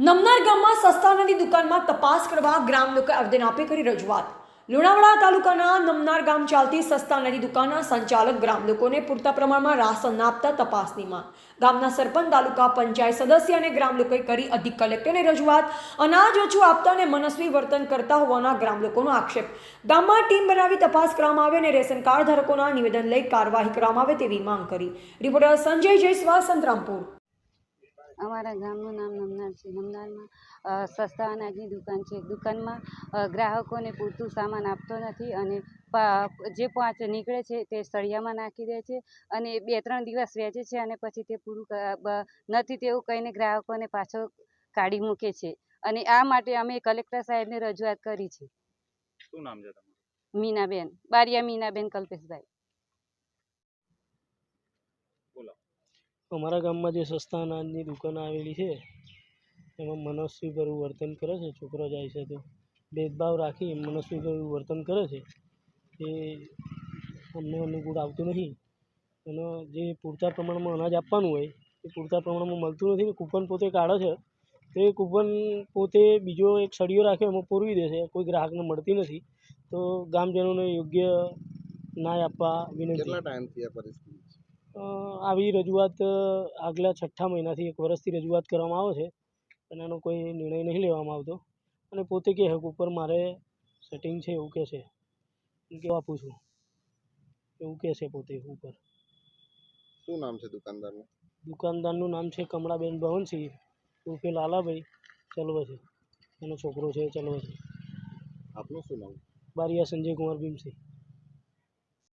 નમનાર ગામમાં સસ્તા દુકાનમાં તપાસ કરવા ગ્રામ લોકોએ આવેદન આપી કરી રજૂઆત. લુણાવાડા તાલુકાના નમનાર ગામ ચાલતી સસ્તા દુકાનના સંચાલક ગ્રામ લોકોને પૂરતા પ્રમાણમાં રાશન ન આપતા તપાસની માંગ ગામના સરપંચ, તાલુકા પંચાયત સદસ્ય અને ગ્રામ લોકોએ કરી અધિક કલેક્ટરને રજૂઆત. અનાજ ઓછું આપતા અને મનસ્વી વર્તન કરતા હોવાના ગ્રામ લોકોનો આક્ષેપ. ગામમાં ટીમ બનાવી તપાસ કરવામાં આવે અને રેશન કાર્ડ ધારકોના નિવેદન લઈ કાર્યવાહી કરવામાં આવે તેવી માંગ કરી. રિપોર્ટર સંજય જયસ્વાલ, સંતરામપુર. અમારા ગામનું નામ નમનાર છે. નમનારમાં સસ્તા અનાજની દુકાન છે. દુકાનમાં ગ્રાહકોને પૂરતું સામાન આપતો નથી અને જે પાંચ નીકળે છે તે સળિયામાં નાખી દે છે અને બે ત્રણ દિવસ વેચે છે અને પછી તે પૂરું નથી તેવું કહીને ગ્રાહકોને પાછો કાઢી મૂકે છે. અને આ માટે અમે કલેક્ટર સાહેબને રજૂઆત કરી છે. શું નામ છે તમારું? મીનાબેન બારિયા મીનાબેન કલ્પેશભાઈ. અમારા ગામમાં જે સસ્તા અનાજની દુકાન આવેલી છે, એમાં મનસ્વી કરવું વર્તન કરે છે, છોકરો જાય છે તો ભેદભાવ રાખી મનસ્વી કરવું વર્તન કરે છે. એ અમને અનુકૂળ આવતું નથી. એનો જે પૂરતા પ્રમાણમાં અનાજ આપવાનું હોય, એ પૂરતા પ્રમાણમાં મળતું નથી ને કૂપન પોતે કાઢે છે, તો એ કૂપન પોતે બીજો એક સળિયો રાખ્યો એમાં પૂરવી દે છે, કોઈ ગ્રાહકને મળતી નથી. તો ગામજનોને યોગ્ય ન્યાય આપવા વિનંતી. આવી રજૂઆત આગલા છઠ્ઠા મહિનાથી એક વર્ષથી રજૂઆત કરવામાં આવે છે પણ એનો કોઈ નિર્ણય નહીં લેવામાં આવતો. અને પોતે કહે કે ઉપર મારે સેટિંગ છે એવું કહે છે. હું કે આપું છું? એવું કહે છે પોતે ઉપર. શું નામ છે દુકાનદારનું? દુકાનદારનું નામ છે કમળાબેન ભવનસિંહ. ઉર્ફે લાલાભાઈ ચલવે છે. એનો છોકરો છે ચલવે છે. આપનું શું નામ? બારિયા સંજય કુમાર ભીમસિંહ.